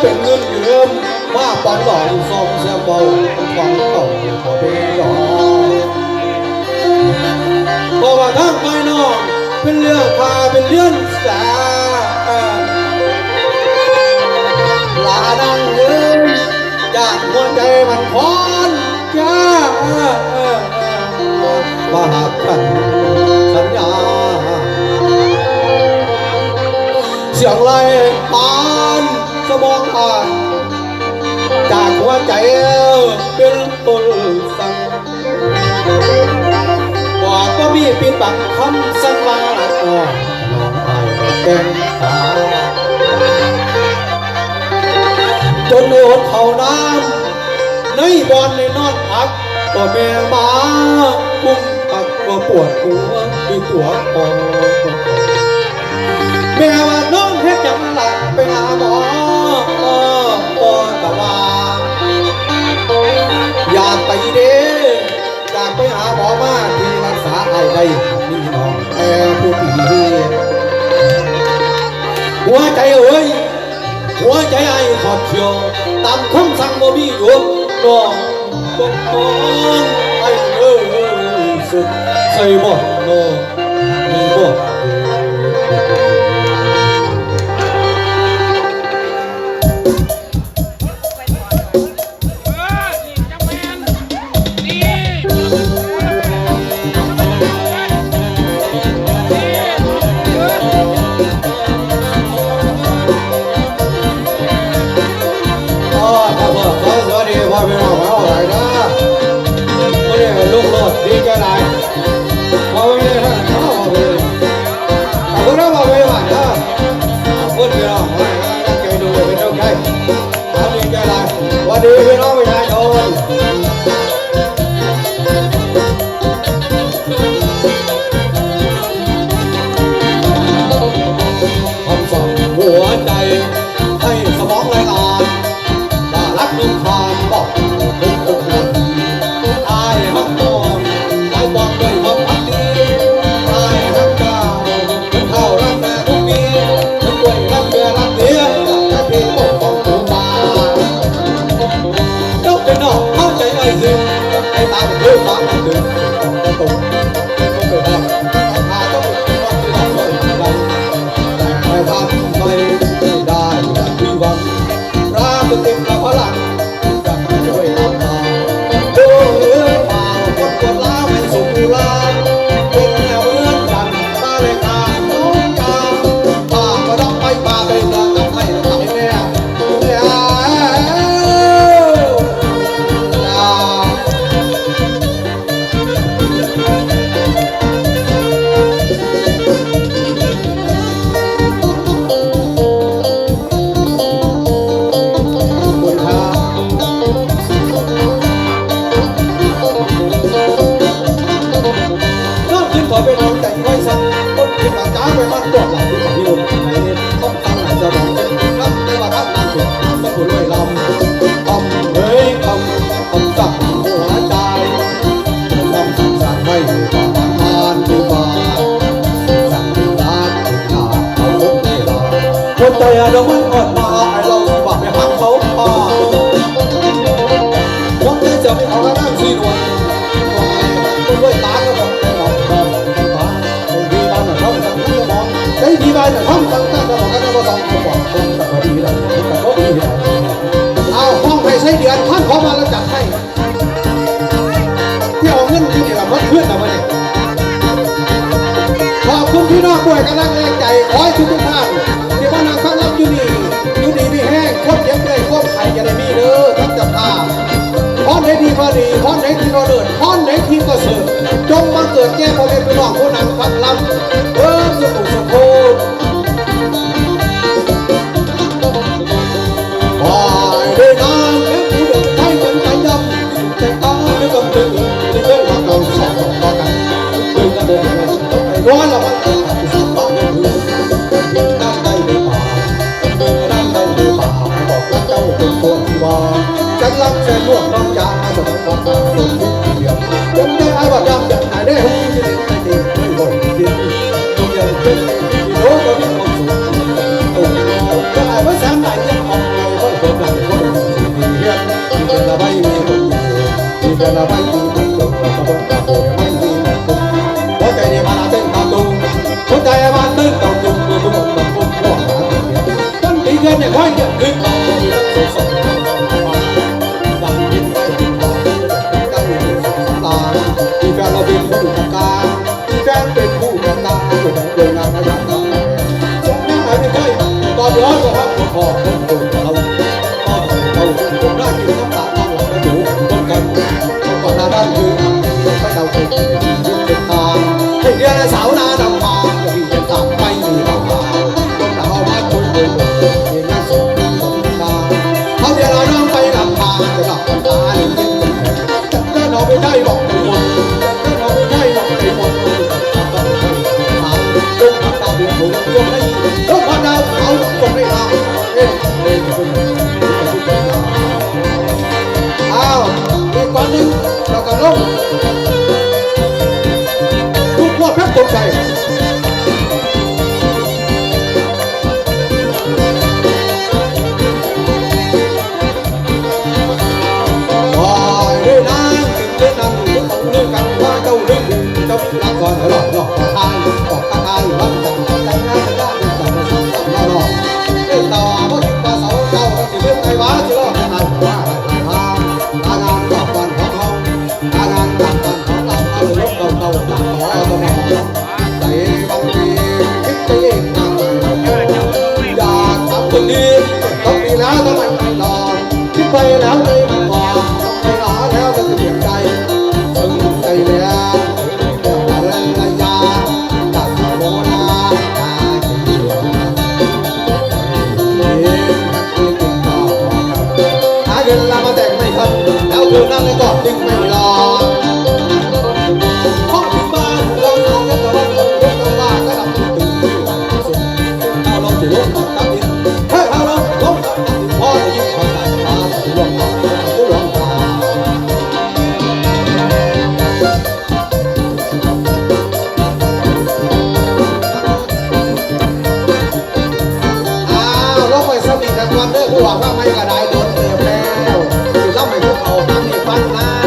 เป็นเงินยืมมาปอนดอกซองเสียเบาฟังต่าขอเป็นดอกเพราะว่าทางภายนอกเป็นเรื่องพาเป็นเรื่องสาลาดังยืมอยากหัวใจมันพรจ้าว่าหากกันสัญญาเสียงไรปา สมองอ่านจากหัวใจเป็นต้นสั่งบอกว่ามีปิดบังคำสั่งมาอ่อนลองไปแก้งตาจนในอดเขาน้ำในบอนในนอนพักก็แม่มาคุ้มปักก็ปวดหัวมีตัวปอง ษาไอ้ได้มีน้องแอผู้ปีหัวใจเอ้ยหัวใจไอ้ขอดเชียวตามคำสั่งบ่มีอยู่น้องต้องต้องไอ้เอ้ยสุดใส่บ่น้องมีบ่าย คนใจอะดอกมันอ่อนมาไอเราฝากไปหักเขา รไหนดีพอดีพรไหนที่เราเดินพรไหนที่ก็เสริมจงมาเกิดแก่พ่อแม่พี่น้องผู้นั้นฟังลำเออสุขุสุขโขอให้ได้นานแม้ผู้เดินไทยเป็นใจดำแต่ตาไม่กำตึงที่เป็นรักเราสองต่อกันเดินกันเดินกันไอ้ร้อนละมันจะตัดสุดบ้านเลยนั่งได้หรือเปล่านั่งได้หรือเปล่าบอกรักเจ้าเป็นคนที่ว่าจันลังแสนม่วงน้องยา con ta cùng những kỷ niệm hôm nay ai bảo rằng trận tại đây hôm như thế này thì mới hồi công nhân chết thì đố có biết ông chủ cùng các ai mới sáng lại nhân ông vẫn còn làm có đồng thì hiện cần là bay thì cần thì cần là bay thì cần là không cần là hồi bay thì cần có cái này mà là tên mà tu có cái mà tên đầu chung tôi cũng một lần cũng có hả tân tí trên này có anh อนก็ครับพอคนเดาก็เราพวกหน้ากินน้ำตาต้องหลับไม่ถูคนกันก่อนหน้าด้านคือไม่เดาเป็นเป็นทางให้เรียนสาวนาดำมาจะมีเป็นทางไม่มีทางมาต้องดาวมาคุยคุยเห็นนักสุขสมตาเขาเดียวเราต้องไปลำพาจะกลับตาหนึ่งจะเดินอาไปได้บอก อ้าวอีกคนหนึ่งเราก็ลงทุกพวกแพ็กตกใจ แล้วทำไมไม่รอคิดไปแล้วใจมันพอไปรอแล้วก็จะเปลี่ยนใจถึงใจแล้วเวลามาแต่งไม่ทันแล้วคือนั้นก็ดึงไม่ วันเด้อคือหวังว่าไม่กระไดโดนเติมแล้วสิเล่าไม่พูดเอาตั้งนี่ฟันนะเจ้า